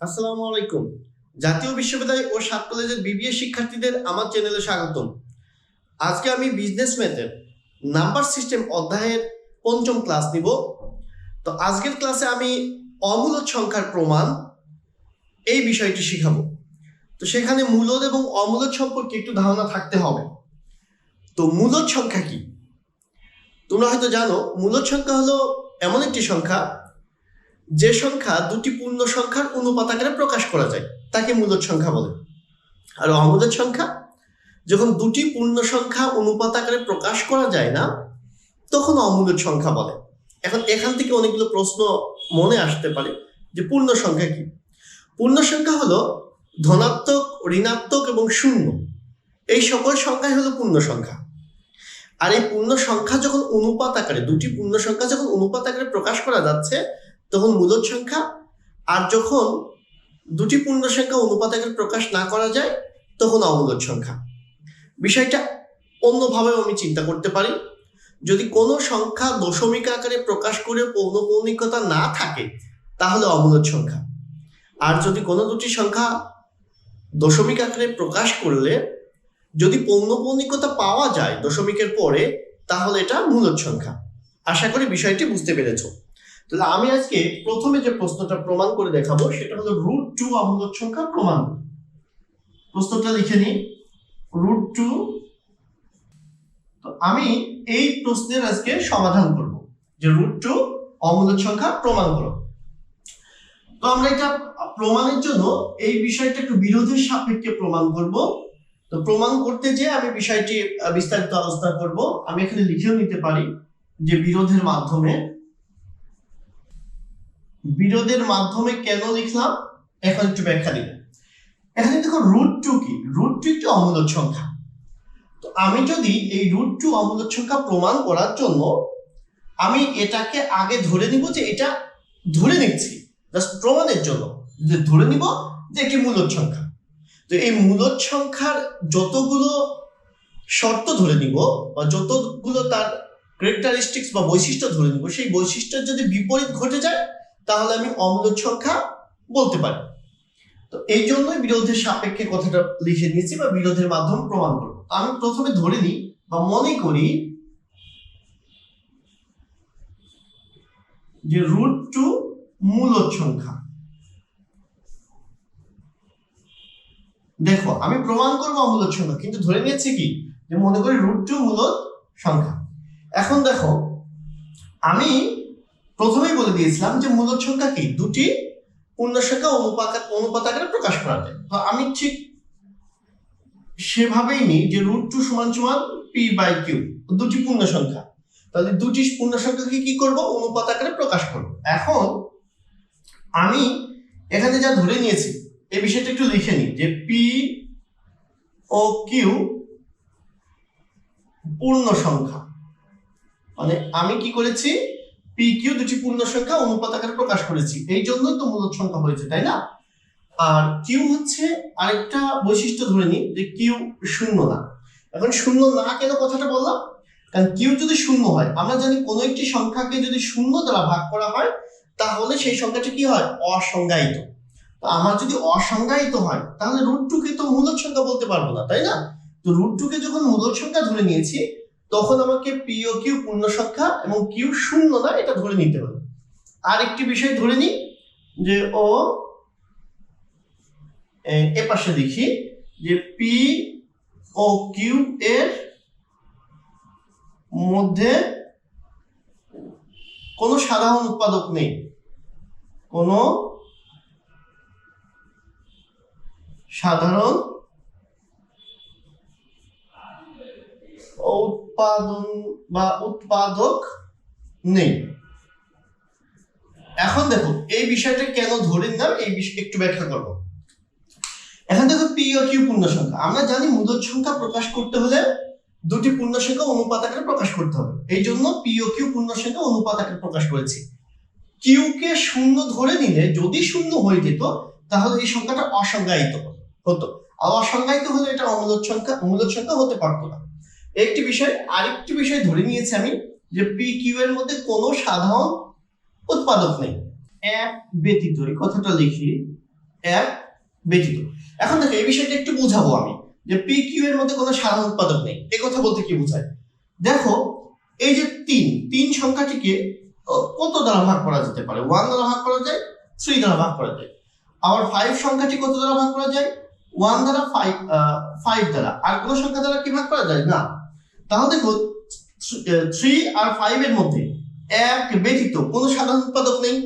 আসসালামু আলাইকুম। জাতীয় বিশ্ববিদ্যালয় ও সাত কলেজের বিবিএ শিক্ষার্থীদের আমার চ্যানেলে স্বাগতম। আজকে আমি বিজনেস ম্যাথের নাম্বার সিস্টেম অধ্যায়ের পঞ্চম ক্লাস নিব। তো আজকের ক্লাসে আমি অমূলদ সংখ্যার প্রমাণ এই বিষয়টি শিখাবো। তো সেখানে মূলদ এবং অমূলদ সম্পর্কে একটু ধারণা থাকতে হবে। তো মূলদ সংখ্যা কি? তোমরা হয়তো জানো, মূলদ সংখ্যা হলো এমন একটি সংখ্যা যে সংখ্যা দুটি পূর্ণ সংখ্যার অনুপাত আকারে প্রকাশ করা যায়, তাকে মূলদ সংখ্যা বলে। আর অমূলদ সংখ্যা, যখন দুটি পূর্ণ সংখ্যা অনুপাত আকারে প্রকাশ করা যায় না, তখন অমূলদ সংখ্যা বলে। এখন এখান থেকে অনেকগুলো প্রশ্ন মনে আসতে পারে যে পূর্ণ সংখ্যা কি? পূর্ণ সংখ্যা হলো ধনাত্মক, ঋণাত্মক এবং শূন্য। এই সকল সংখ্যাই হলো পূর্ণ সংখ্যা। আর এই পূর্ণ সংখ্যা যখন অনুপাত আকারে, দুটি পূর্ণ সংখ্যা যখন অনুপাত আকারে প্রকাশ করা যাচ্ছে তখন মূলদ সংখ্যা, আর যখন দুটি পূর্ণ সংখ্যা অনুপাত আকারে প্রকাশ না করা যায়, তখন অমূলদ সংখ্যা। বিষয়টা অন্যভাবেও আমি চিন্তা করতে পারি। যদি কোনো সংখ্যা দশমিক আকারে প্রকাশ করে পৌনপৌনিকতা না থাকে, তাহলে অমূলদ সংখ্যা। আর যদি কোনো দুটি সংখ্যা দশমিক আকারে প্রকাশ করলে, যদি পৌনপৌনিকতা পাওয়া যায় দশমিকের পরে, তাহলে এটা মূলদ সংখ্যা। আশা করি বিষয়টি বুঝতে পেরেছ। তাহলে আমি আজকে প্রথমে যে প্রশ্নটা প্রমাণ করে দেখাবো, সেটা হলো রুট টু অমূলদ সংখ্যা প্রমাণ। প্রশ্নটা লিখে নিই। রুট টু তো আমি এই প্রশ্নের আজকে সমাধান করব, যে রুট টু অমূলদ সংখ্যা প্রমাণ করো তো আমরা এটা প্রমাণের জন্য এই বিষয়টা একটু বিরোধের সাপেক্ষে প্রমাণ করব। তো প্রমাণ করতে যে আমি বিষয়টি বিস্তারিত আলোচনা করব। আমি এখানে লিখেও নিতে পারি যে বিরোধের মাধ্যমে বিরোধের মাধ্যমে কেন লিখলাম? এখন একটু ব্যাখ্যা দিব এখানে দেখো রুট টু কি? রুট টু একটি অমূলদ সংখ্যা। তো আমি যদি এই রুট টু অমূলদ সংখ্যা প্রমাণ করার জন্য আমি এটাকে আগে ধরে নিব যে এটা ধরে নিচ্ছি জাস্ট প্রমাণের জন্য। যে ধরে নিব যে একটি মূলদ সংখ্যা। তো এই মূলদ সংখ্যার যতগুলো শর্ত ধরে নিব, বা যতগুলো তার ক্যারেক্টারিস্টিক্স বা বৈশিষ্ট্য ধরে নিব, সেই বৈশিষ্ট্যের যদি বিপরীত ঘটে যায় তাহলে আমি অমূলদ সংখ্যা বলতে পারি। তো এই জন্যই বিরোধের সাপেক্ষে কথাটা লিখে নিয়েছি বা বিরোধের মাধ্যমে প্রমাণ করব। আমি প্রথমে ধরে নিই বা মনে করি যে রুট টু মূলদ সংখ্যা। দেখো, আমি প্রমাণ করব অমূলদ সংখ্যা, কিন্তু ধরে নিয়েছি কি? যে মনে করি রুট টু মূলদ সংখ্যা। এখন দেখো, আমি প্রথমেই বলে দিয়েছিলাম যে মূলদ সংখ্যা কি? দুটি পূর্ণ সংখ্যা অনুপাত অনুপাত আকারে প্রকাশ করা যায়। তো আমি ঠিক সেভাবেই নিই যে রুট টু সমান সমান পি বাই কিউ দুটি পূর্ণ সংখ্যা। তাহলে দুটি পূর্ণ সংখ্যাকে কি করব? অনুপাত আকারে প্রকাশ করব। এখন আমি এখানে যা ধরে নিয়েছি এই বিষয়টা একটু লিখে নিই যে পি ও কিউ পূর্ণ সংখ্যা। মানে আমি কি করেছি? পি কিউ দুটি পূর্ণ সংখ্যা অনুপাত আকারে প্রকাশ করেছি। এই জন্যই তো মূলদ সংখ্যা হয়েছে, তাই না? আর কিউ হচ্ছে আরেকটা বৈশিষ্ট্য ধরে নিই যে কিউ শূন্য না। এখন শূন্য না কেন কথাটা বললাম? কারণ কিউ যদি শূন্য হয়, আমরা জানি কোনো একটি সংখ্যাকে যদি শূন্য দ্বারা ভাগ করা হয়, তাহলে সেই সংখ্যাটা কি হয়? অসংজ্ঞায়িত। আমার যদি অসংজ্ঞায়িত হয়, তাহলে রুট টুকে তো মূলদ সংখ্যা বলতে পারব না, তাই না? তো রুট টুকে যখন মূলদ সংখ্যা ধরে নিয়েছি তখন আমাকে পি ও কিউ পূর্ণ সংখ্যা এবং কিউ শূন্য না এটা ধরে নিতে হবে। আর একটি বিষয় ধরে নিই যে ও এ, পাশে লিখি যে পি ও কিউ এর মধ্যে কোনো সাধারণ উৎপাদক নেই। কোনো সাধারণ উৎপাদন বা উৎপাদক নেই। এখন দেখো এই বিষয়টা কেন ধরে নিলাম এই বিষয় একটু ব্যাখ্যা করব। এখন দেখো পি ও কিউ পূর্ণ সংখ্যা। আমরা জানি মূলদ সংখ্যা প্রকাশ করতে হলে দুটি পূর্ণ সংখ্যা অনুপাত আকারে প্রকাশ করতে হবে। এই জন্য পি ও কিউ পূর্ণ সংখ্যা অনুপাত আকারে প্রকাশ করেছি। কিউ কে শূন্য ধরে নিলে, যদি শূন্য হয়ে যেত, তাহলে এই সংখ্যাটা অসংজ্ঞায়িত হতো। আর অসংজ্ঞায়িত হলে এটা অমূলদ সংখ্যা মূলদ সংখ্যা হতে পারতো না। একটি বিষয়, আরেকটি বিষয় ধরে নিয়েছি আমি, যে পি কিউ এর মধ্যে কোনো সাধারণ উৎপাদক নেই। এক ব্যতীত, এই কথাটা লিখি, এক ব্যতীত। এখন দেখো, এই বিষয়টা একটু বুঝাবো আমি, যে পি কিউ এর মধ্যে কোনো সাধারণ উৎপাদক নেই। এ কথা বলতে কি বোঝায়? দেখো, এই যে তিন তিন সংখ্যাটিকে কত দ্বারা ভাগ করা যেতে পারে? ওয়ান দ্বারা ভাগ করা যায়, থ্রি দ্বারা ভাগ করা যায়। আবার ফাইভ সংখ্যাটি কত দ্বারা ভাগ করা যায়? ওয়ান দ্বারা ফাইভ ফাইভ দ্বারা। আর কোনো সংখ্যা দ্বারা কি ভাগ করা যায়? না। তাহলে দেখো থ্রি আর ফাইভ এর মধ্যে এক ব্যতীত কোনো সাধারণ উৎপাদক নেই।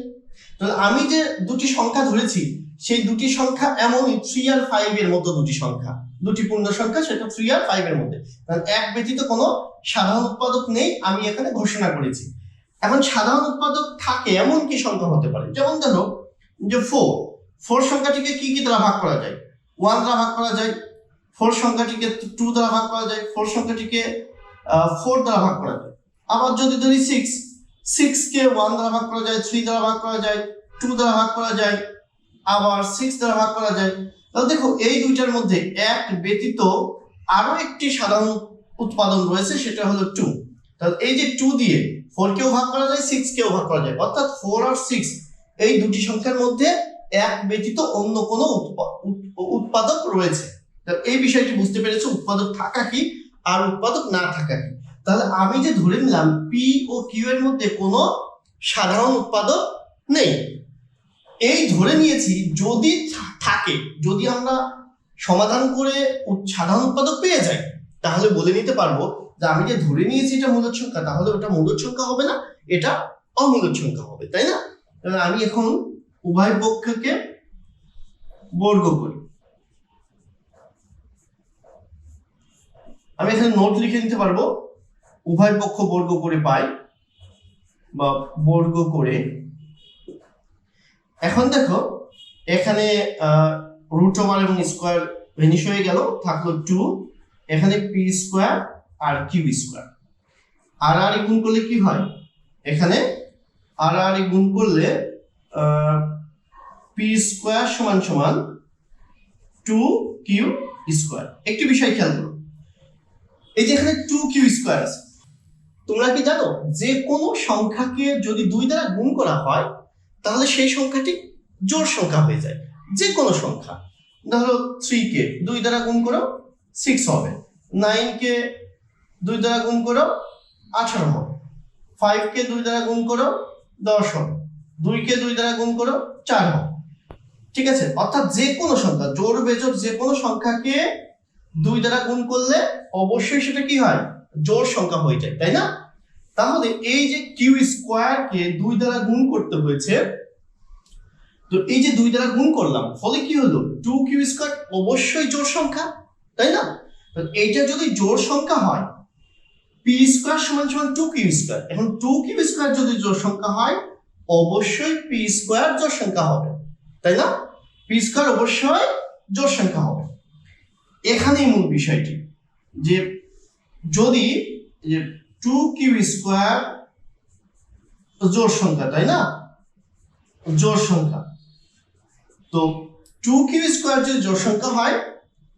আমি যে দুটি সংখ্যা ধরেছি, সেই দুটি সংখ্যা এমনই থ্রি আর ফাইভ এর মতো দুটি সংখ্যা। দুটি পূর্ণ সংখ্যা, সেটা থ্রি আর ফাইভ এর মধ্যে। কারণ এক ব্যতীত কোনো সাধারণ উৎপাদক নেই, আমি এখানে ঘোষণা করেছি। এখন সাধারণ উৎপাদক থাকে এমন কি সংখ্যা হতে পারে? যেমন ধরো, যে ফোর ফোর সংখ্যাটিকে কি কি দ্বারা ভাগ করা যায়? ওয়ান দ্বারা ভাগ করা যায় ফোর সংখ্যাটিকে টু দ্বারা ভাগ করা যায় ফোর সংখ্যাটিকে ফোর দ্বারা ভাগ করা যায়। আবার যদি ধরি সিক্স কে ওয়ান দ্বারা ভাগ করা যায় থ্রি দ্বারা ভাগ করা যায় টু দ্বারা ভাগ করা যায়, আবার সিক্স দ্বারা ভাগ করা যায়। তাহলে দেখো, এই দুইটার মধ্যে এক ব্যতীত আরও একটি সাধারণ উৎপাদন রয়েছে, সেটা হলো টু তাহলে এই যে টু দিয়ে ফোর কেও ভাগ করা যায় সিক্স কেও ভাগ করা যায়। অর্থাৎ ফোর আর সিক্স এই দুটি সংখ্যার মধ্যে এক ব্যতীত অন্য কোনো উৎপা- উৎ- উৎপাদক রয়েছে। এই বিষয়টি বুঝতে পেরেছ, উৎপাদক থাকা কি? আর উৎপাদক না থাকা কি তাহলে আমি যে ধরে নিলাম পি ও কিউ এর মধ্যে কোনো সাধারণ উৎপাদক নেই। এই ধরে নিয়েছি যদি থাকে, যদি আমরা সমাধান করে সাধারণ উৎপাদক পেয়ে যাই, তাহলে বলে নিতে পারব যে আমি যে ধরে নিয়েছি এটা মূলদ সংখ্যা, তাহলে ওটা মূলদ সংখ্যা হবে না, এটা অমূলদ সংখ্যা হবে, তাই না? আমি এখন উভয় পক্ষকে বর্গ করি। আমি এখানে নোট লিখে নিতে পারব। উভয় পক্ষ বর্গ করে পাই বা বর্গ করে। এখন দেখো, এখানে রুট ওভার এবং স্কোয়ার ভেনিশ হয়ে গেল, থাকল টু এখানে পি স্কোয়ার আর কিউ স্কোয়ার আর আর গুণ করলে কি হয়? এখানে আর আর গুণ করলে পি স্কোয়ার সমান সমান টু কিউ স্কোয়ার একটি বিষয় খেয়াল করো। এই যে এখানে টু কিউ স্কোয়ার আছে। তোমরা কি জানো যে কোনো সংখ্যাকে যদি দুই দ্বারা গুণ করা হয়, তাহলে সেই সংখ্যাটি জোর সংখ্যা হয়ে যায়। যে কোনো সংখ্যা। ধরো থ্রি কে দুই দ্বারা গুণ করো সিক্স হবে। নাইন কে দুই দ্বারা গুণ করো, আঠারো হবে। ফাইভ কে দুই দ্বারা গুণ করো, দশ হবে। দুই কে দুই দ্বারা গুণ করো, চার হবে। ঠিক আছে? অর্থাৎ যে কোনো সংখ্যা জোর বেজোর যে কোনো সংখ্যাকে দুই দ্বারা গুণ করলে অবশ্যই সেটা কি হয়? জোড় সংখ্যা হয়ে যায়, তাই না? তাহলে এই যে কিউ স্কোয়ারকে দুই দ্বারা গুণ করতে হয়েছে, তো এই যে দুই দ্বারা গুণ করলাম, ফলে কি হলো? টু কিউ স্কোয়ার অবশ্যই জোড় সংখ্যা, তাই না? এইটা যদি জোড় সংখ্যা হয় পি স্কোয়ার সমান সমান টু কিউ স্কোয়ার এখন টু কিউ স্কোয়ার যদি জোড় সংখ্যা হয়, অবশ্যই পি স্কোয়ার জোড় সংখ্যা হবে, তাই না? পি স্কোয়ার অবশ্যই জোড় সংখ্যা হবে। এখানেই মূল বিষয়টি, যে যদি যে টু কিউ স্কোয়ার জোর সংখ্যা, তাই না? জোর সংখ্যা। তো টু কিউ স্কোয়ার যদি জোর সংখ্যা হয়,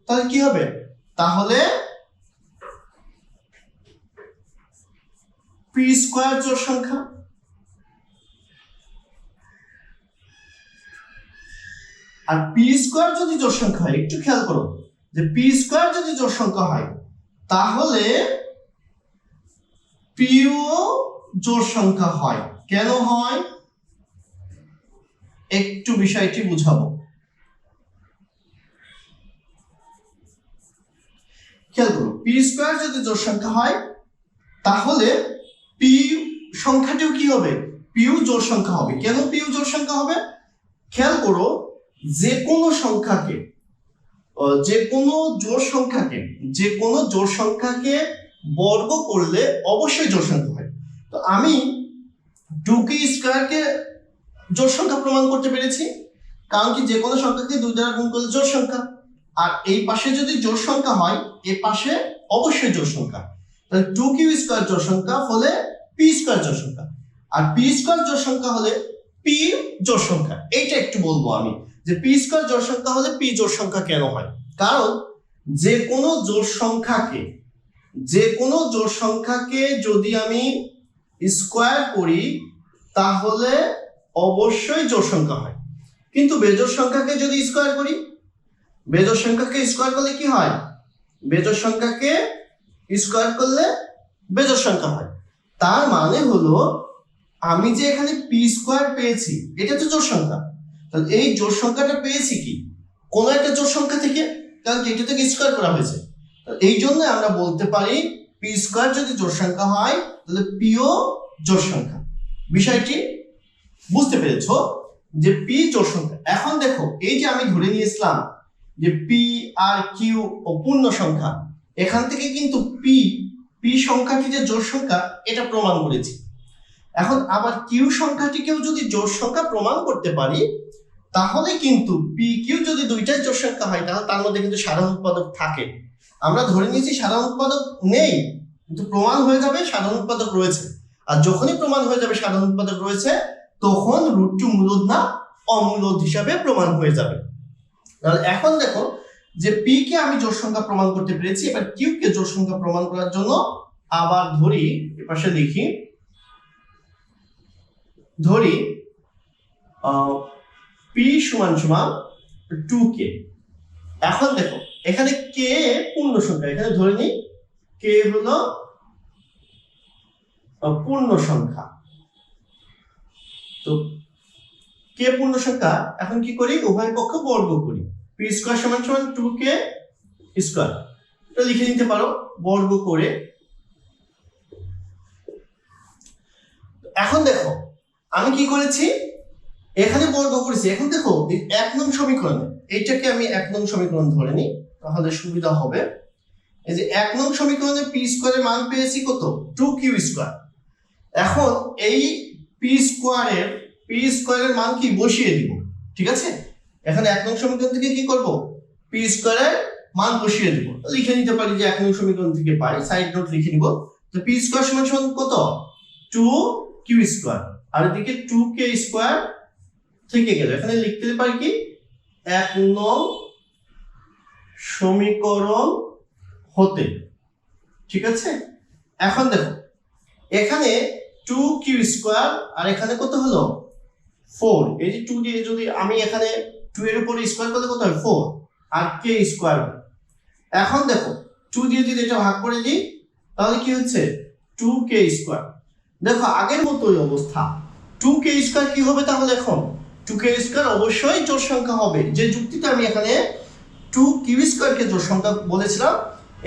তাহলে কি হবে? তাহলে পি স্কোয়ার জোর সংখ্যা। আর পি স্কোয়ার যদি জোর সংখ্যা হয়, একটু খেয়াল করো। যে পি স্কোয়ার যদি জোড় সংখ্যা হয়, তাহলে পিও জোড় সংখ্যা হয়। কেন হয়? একটু বিষয়টি বুঝাবো। খেয়াল করো পি স্কোয়ার যদি জোড় সংখ্যা হয়, তাহলে পি সংখ্যাটিও কি হবে? পিউ জোড় সংখ্যা হবে। কেন পিউ জোড় সংখ্যা হবে? খেয়াল করো, যে কোনো সংখ্যাকে যে কোনো জোড় সংখ্যাকে, যে কোনো জোড় সংখ্যাকে বর্গ করলে অবশ্যই জোড় সংখ্যা হয়। তো আমি টু কি স্কোয়ারকে জোড় সংখ্যা প্রমাণ করতে পেরেছি, কারণ কি যে কোনো সংখ্যাকে দুই দ্বারা গুণ করলে জোড় সংখ্যা। আর এই পাশে যদি জোড় সংখ্যা হয় এই পাশে অবশ্যই জোড় সংখ্যা। তাহলে টু কিউ স্কোয়ার জোড় সংখ্যা হলে পি স্কোয়ার জোড় সংখ্যা। আর পি স্কোয়ার জোড় সংখ্যা হলে পি জোড় সংখ্যা। এইটা একটু বলব আমি। যে পি স্কোয়ার জোড় সংখ্যা হলে পি জোড় সংখ্যা কেন হয়? কারণ যে কোনো জোড় সংখ্যাকে, যে কোনো জোড় সংখ্যাকে যদি আমি স্কোয়ার করি, তাহলে অবশ্যই জোড় সংখ্যা হয়। কিন্তু বেজোড় সংখ্যাকে যদি স্কোয়ার করি, বেজোড় সংখ্যাকে স্কোয়ার করলে কি হয়? বেজোড় সংখ্যাকে স্কোয়ার করলে বেজোড় সংখ্যা হয়। তার মানে হলো, আমি যে এখানে পি স্কোয়ার পেয়েছি এটা তো জোড় সংখ্যা। তাহলে এই জোড় সংখ্যাটা পেয়েছি কি? কোনো একটা জোড় সংখ্যা থেকে? কারণ কি, এটা থেকে স্কোয়ার করা হয়েছে। এই জন্য আমরা বলতে পারি পি স্কোয়ার যদি জোড় সংখ্যা হয়, তাহলে পিও জোড় সংখ্যা। বিষয়টি বুঝতে পেরেছ যে পি জোড় সংখ্যা। এখন দেখো, এই যে আমি ধরে নিয়েছিলাম যে পি আর কিউ ও পূর্ণ সংখ্যা, এখান থেকে কিন্তু পি পি সংখ্যাটি যে জোড় সংখ্যা, এটা প্রমাণ করেছি। এখন আবার কিউ সংখ্যাটিকেও যদি জোড় সংখ্যা প্রমাণ করতে পারি, তাহলে কিন্তু পি কিউ যদি দুইটাই জোড় সংখ্যা হয়, তাহলে তার মধ্যে কিন্তু সাধারণ উৎপাদক থাকে। আমরা ধরে নিয়েছি সাধারণ উৎপাদক নেই, কিন্তু প্রমাণ হয়ে যাবে সাধারণ উৎপাদক রয়েছে। আর যখনই প্রমাণ হয়ে যাবে সাধারণ উৎপাদক রয়েছে, তখন রুট টু মূলদ না অমূলদ হিসাবে প্রমাণ হয়ে যাবে। তাহলে এখন দেখো যে পি কে আমি জোড় সংখ্যা প্রমাণ করতে পেরেছি, এবার কিউ কে জোড় সংখ্যা প্রমাণ করার জন্য আবার ধরি, এপাশে লিখি ধরি পি সমান সমান টু কে এখন দেখো, এখানে কে পূর্ণ সংখ্যা এখানে ধরে নিই কে হলো পূর্ণ সংখ্যা তো কে পূর্ণ সংখ্যা এখন কি করি? উভয় পক্ষ বর্গ করি। পি স্কোয়ার সমান সমান টু কে স্কোয়ার এটা লিখে নিতে পারো, বর্গ করে। এখন দেখো আমি কি করেছি? এখানে বর্গ করেছি। এখন দেখো এক নং সমীকরণে, এইটাকে আমি এক নং সমীকরণ ধরে নিই, তাহলে সুবিধা হবে। এই যে এক নং সমীকরণে পি স্কোয়ারের মান পেয়েছি কত? Two Q square. এখন এই পি স্কোয়ারের পি স্কোয়ারের মান কি? বসিয়ে দিব। ঠিক আছে? এখানে এক নং সমীকরণ থেকে কি করব? পি স্কোয়ারের মান বসিয়ে দিব। লিখে নিতে পারি যে এক নং সমীকরণ থেকে পাই। সাইড নোট লিখে নিব। তো পি স্কোয়ার সমান সমান কত? Two Q square. আর এদিকে টু কে স্কোয়ার থেকে গেল। এখানে লিখতে পারি কি? এক নং সমীকরণ হতে। ঠিক আছে? এখন দেখো, এখানে টু কিউ স্কোয়ার আর এখানে কত হলো? ফোর এই যে টু দিয়ে যদি আমি এখানে টু এর উপরে স্কোয়ার করলে কত হয়? ফোর আর কে স্কোয়ার এখন দেখো টু দিয়ে যদি এটা ভাগ করে দিই তাহলে কি হচ্ছে? টু কে স্কোয়ার দেখো, আগের মতোই অবস্থা। টু কে স্কোয়ার কি হবে তাহলে এখন? টু কে স্কোয়ার অবশ্যই জোড় সংখ্যা হবে। যে যুক্তিতে আমি এখানে টু কিউ স্কোয়ারকে জোড় সংখ্যা বলেছিলাম,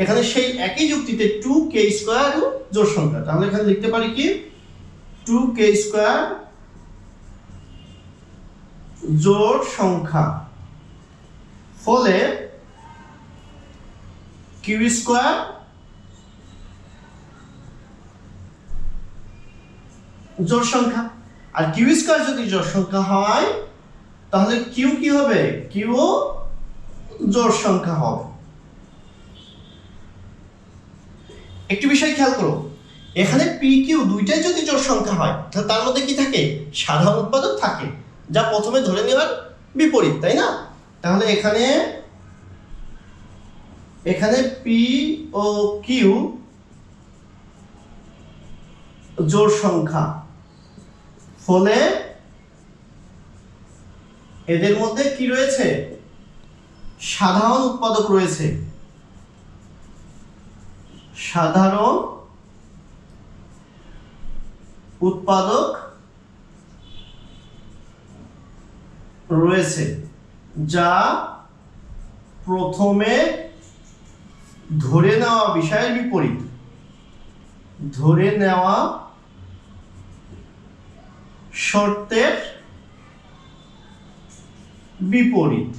এখানে সেই একই যুক্তিতে টু কে স্কোয়ার জোড় সংখ্যা। তাহলে এখানে লিখতে পারি কি? টু কে স্কোয়ার জোড় সংখ্যা। ফলে কিউ স্কোয়ার জোড় সংখ্যা। আর কিউ স্কোয়ার যদি জোড় সংখ্যা হয়, তাহলে কিউ কি হবে? কিউ জোড় সংখ্যা হবে। একটি বিষয় খেয়াল করো, এখানে পি কিউ দুইটাই যদি জোড় সংখ্যা হয়, তাহলে তার মধ্যে কি থাকে? সাধারণ উৎপাদক থাকে, যা প্রথমে ধরে নেওয়ার বিপরীত, তাই না? তাহলে এখানে এখানে পি ও কিউ জোড় সংখ্যা। ফলে এদের মধ্যে কি রয়েছে? সাধারণ উৎপাদক রয়েছে। সাধারণ উৎপাদক রয়েছে, যা প্রথমে ধরে নেওয়া বিষয়ের বিপরীত। ধরে নেওয়া শর্তের বিপরীত।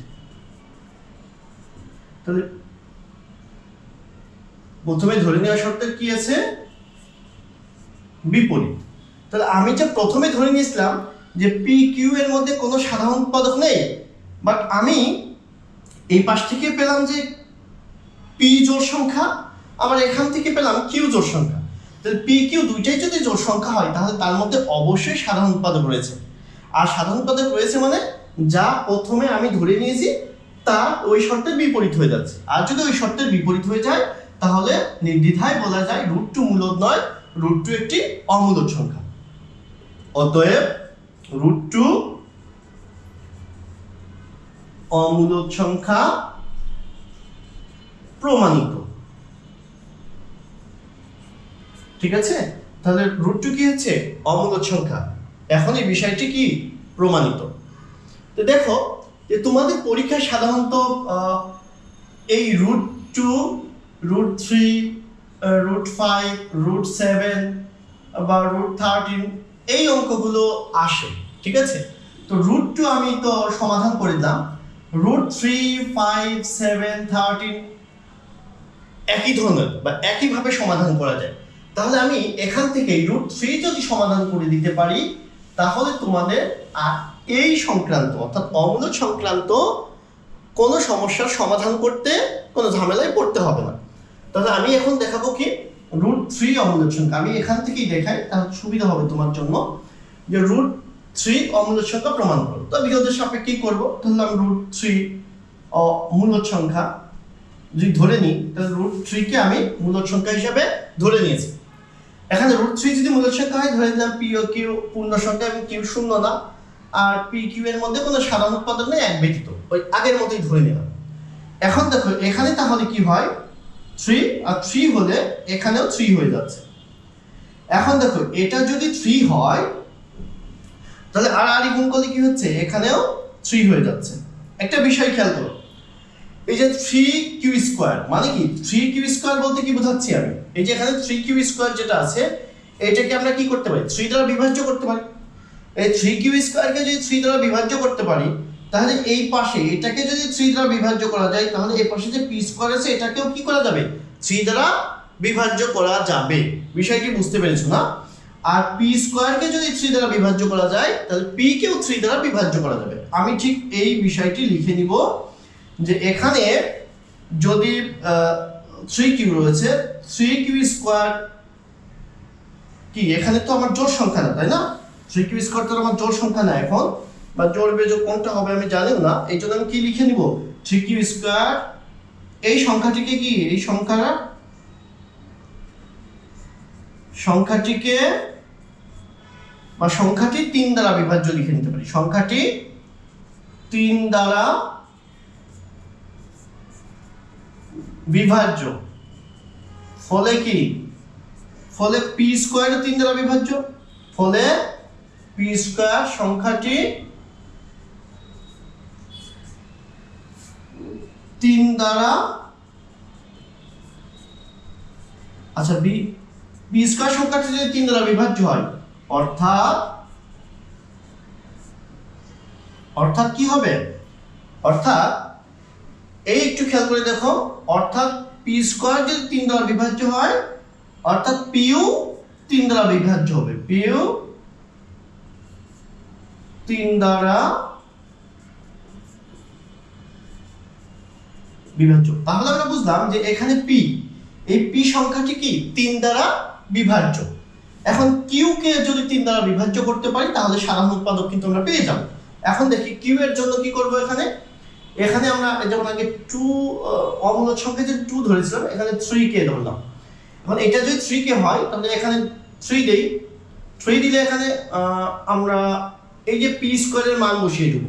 তাহলে প্রথমে ধরে নেওয়া শর্তের কি আছে? বিপরীত। তাহলে আমি যে প্রথমে ধরে নিয়েছিলাম যে পি কিউ এর মধ্যে কোনো সাধারণ উৎপাদক নেই বাট আমি এই পাশ থেকে পেলাম যে পি জোড় সংখ্যা, আবার এখান থেকে পেলাম কিউ জোড় সংখ্যা। তাহলে পি কিউ দুইটাই যদি জোড় সংখ্যা হয়, তাহলে তার মধ্যে অবশ্যই সাধারণ উৎপাদক রয়েছে। আর সাধারণ উৎপাদক রয়েছে মানে যা প্রথমে আমি ধরে নিয়েছি, তা ওই শর্তের বিপরীত হয়ে যাচ্ছে। আর যদি ওই শর্তের বিপরীত হয়ে যায়, তাহলে নির্দ্বিধায় বলা যায় রুট টু মূলদ নয় রুট টু একটি অমূলদ সংখ্যা। অতএব রুট টু অমূলদ সংখ্যা প্রমাণিত। ঠিক আছে? তাহলে রুট টু কি হচ্ছে? অমূলদ সংখ্যা। এখন এই বিষয়টি কি? প্রমাণিত। তো দেখো, যে তোমাদের পরীক্ষায় সাধারণত এই root two root three root five root seven বা রুট থার্টিন এই অঙ্কগুলো আসে। ঠিক আছে? তো রুট টু আমি তো সমাধান করে দিলাম। Root three five seven thirteen একই ধরনের বা একইভাবে সমাধান করা যায়। তাহলে আমি এখান থেকে রুট থ্রি যদি সমাধান করে দিতে পারি, তাহলে তোমাদের আর এই সংক্রান্ত, অর্থাৎ অমূলক সংক্রান্ত কোনো সমস্যার সমাধান করতে, কোনো ঝামেলায় পড়তে হবে না। তাহলে আমি এখন দেখাবো কি? রুট থ্রি অমূলক সংখ্যা। আমি এখান থেকেই দেখাই, তাহলে সুবিধা হবে তোমার জন্য যে রুট থ্রি অমূলক সংখ্যা প্রমাণ করো। তো বিরোধের সাপেক্ষে কি করব? তাহলে আমি রুট থ্রি মূলক সংখ্যা যদি ধরে নিই, তাহলে রুট থ্রিকে আমি মূলক সংখ্যা হিসাবে ধরে নিয়েছি। এখানে রুট থ্রি যদি মূলক সংখ্যা হয় ধরে নিলাম পি ও কিউ পূর্ণ সংখ্যা এবং কিউ শূন্য না, আর পি কিউ এর মধ্যে কোনো সাধারণ উৎপাদন নেই, এক ব্যতীত। ওই আগের মতোই ধরে নিলাম। এখন দেখো, এখানে তাহলে কি হয়? থ্রি আর থ্রি হলে এখানেও থ্রি হয়ে যাচ্ছে। এখন দেখো, এটা যদি থ্রি হয়, তাহলে আর আরি গুণ করলে কি হচ্ছে? এখানেও থ্রি হয়ে যাচ্ছে। একটা বিষয় খেয়াল করো। এই যে থ্রি কিউ স্কোয়ার মানে কি? থ্রি কিউ স্কোয়ার বলতে কি বোঝাচ্ছি আমি? এই যে এখানে থ্রি কিউ স্কোয়ার যেটা আছে, এটাকে আমরা কি করতে পারি? থ্রি দ্বারা বিভাজ্য করতে পারি। এই থ্রি কিউ স্কোয়ারকে যদি থ্রি দ্বারা বিভাজ্য করতে পারি, তাহলে এই পাশে এটাকে যদি থ্রি দ্বারা বিভাজ্য করা যায়, তাহলে এই পাশে যে পি স্কোয়ার আছে, এটাকেও কি করা যাবে? থ্রি দ্বারা বিভাজ্য করা যাবে। বিষয়টি বুঝতে পেরেছ না? আর পি স্কোয়ারকে যদি থ্রি দ্বারা বিভাজ্য করা যায়, তাহলে পি কেও থ্রি দ্বারা বিভাজ্য করা যাবে। আমি ঠিক এই বিষয়টি লিখে নিব। যে এখানে যদি থ্রি কিউ রয়েছে থ্রি কিউ স্কোয়ার কি? এখানে তো আমার জোর সংখ্যা না, তাই না? থ্রি কিউ স্কোয়ার তো আমার জোর সংখ্যা না এখন, বা জোর বেজোর কোনটা হবে আমি জানিও না, এই জন্য আমি কি লিখে নিব? থ্রি কিউ স্কোয়ার এই সংখ্যাটিকে কি? এই সংখ্যা সংখ্যাটিকে, বা সংখ্যাটি তিন দ্বারা বিভাজ্য লিখে নিতে পারি। সংখ্যাটি তিন দ্বারা বিভাজ্য। ফলে কি? ফলে পি স্কোয়ার তিন দ্বারা বিভাজ্য। ফলে পি স্কোয়ার সংখ্যাটি তিন দ্বারা আচ্ছা বি বি স্কোয়ার সংখ্যাটি যদি তিন দ্বারা বিভাজ্য হয়, অর্থাৎ অর্থাৎ কি হবে? অর্থাৎ, এই একটু খেয়াল করে দেখো অর্থাৎ পি স্কোয়ার যদি তিন দ্বারা বিভাজ্য হয়, অর্থাৎ পিউ তিন দ্বারা বিভাজ্য হবে। পিউ তিন দ্বারা বিভাজ্য। তাহলে আমরা বুঝলাম যে এখানে পি এই পি সংখ্যাটি কি? তিন দ্বারা বিভাজ্য। এখন কিউ কে যদি তিন দ্বারা বিভাজ্য করতে পারি, তাহলে সাধারণ উৎপাদক কিন্তু আমরা পেয়ে যাব। এখন দেখি কিউ এর জন্য কি করব এখানে? এখানে আমরা যেমন আগে টু অমূলক সংখ্যা যে টু ধরেছিলাম, এখানে থ্রি কে ধরলাম। এখন এটা যদি থ্রি কে হয়, তাহলে এখানে থ্রি দেই। থ্রি দিলে এখানে আমরা এই যে পি স্কোয়ারের মান বসিয়ে দেবো।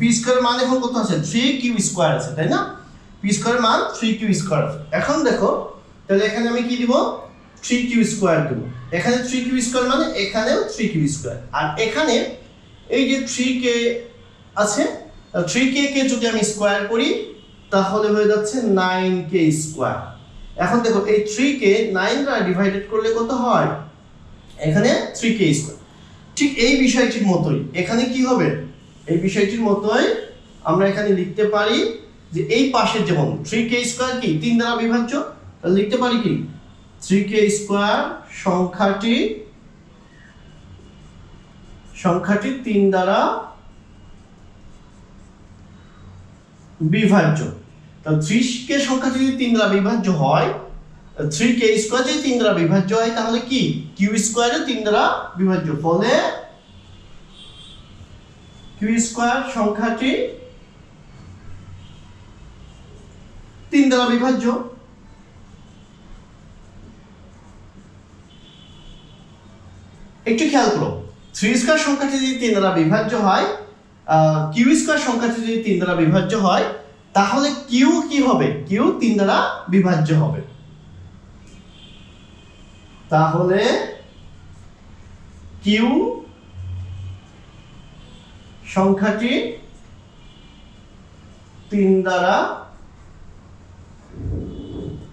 পি স্কোয়ারের মান এখন কত আছে? থ্রি কিউ স্কোয়ার আছে, তাই না? পি স্কোয়ারের মান থ্রি কিউ স্কোয়ার এখন দেখো, তাহলে এখানে আমি কি দিব? থ্রি কিউ স্কোয়ার দেবো। এখানে থ্রি কিউ স্কোয়ার মানে এখানেও থ্রি কিউ স্কোয়ার আর এখানে এই যে থ্রি কে আছে থ্রি কে কে যদি আমি স্কোয়ার করি, তাহলে হয়ে যাচ্ছে নাইন কে স্কোয়ার এখন দেখো, এই থ্রি কে নাইন দ্বারা ডিভাইডেড করলে কত হয়? এখানে থ্রি কে স্কোয়ার ঠিক এই বিষয়টির মতোই। এখানে কি হবে? এই বিষয়টির মতোই আমরা এখানে লিখতে পারি যে এই পাশের যেমন থ্রি কে স্কোয়ার কি? তিন দ্বারা বিভাজ্য? তাহলে লিখতে পারি কি? থ্রি কে স্কোয়ার সংখ্যাটি সংখ্যাটি তিন দ্বারা বিভাজ্য। তাহলে থ্রি কে সংখ্যাটি যদি তিন দ্বারা বিভাজ্য হয় থ্রি কে স্কোয়ার যদি তিন দ্বারা বিভাজ্য হয়, তাহলে কি? কিউ স্কোয়ারও তিন দ্বারা বিভাজ্য। ফলে কিউ স্কোয়ার সংখ্যাটি তিন দ্বারা বিভাজ্য। একটু খেয়াল করো থ্রি স্কোয়ার সংখ্যাটি যদি তিন দ্বারা বিভাজ্য হয় কিউ স্কোয়ার সংখ্যাটি যদি তিন দ্বারা বিভাজ্য হয়, তাহলে কিউ কি হবে? কিউ তিন দ্বারা বিভাজ্য হবে। তাহলে কিউ সংখ্যাটি তিন দ্বারা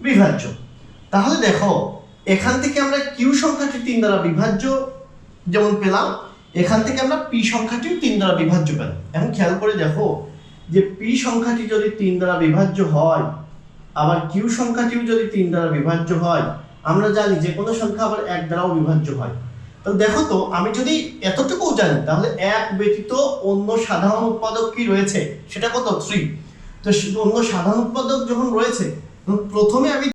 বিভাজ্য। তাহলে দেখো, এখান থেকে আমরা কিউ সংখ্যাটি তিন দ্বারা বিভাজ্য যেমন পেলাম এখান থেকে আমরা পি সংখ্যাটিও তিন দ্বারা বিভাজ্য পাই। এখন খেয়াল করে দেখো যে পি সংখ্যাটি যদি তিন দ্বারা বিভাজ্য হয়, আবার কিউ সংখ্যাটিও যদি তিন দ্বারা বিভাজ্য হয়, আমরা জানি যে কোনো সংখ্যা আবার এক দ্বারাও বিভাজ্য হয়। তো দেখো তো, আমি যদি এতটুকু জানি, তাহলে এক ব্যতীত অন্য সাধারণ উৎপাদক কি রয়েছে? সেটা কত? থ্রি তো অন্য সাধারণ উৎপাদক যখন রয়েছে, প্রথমে আমি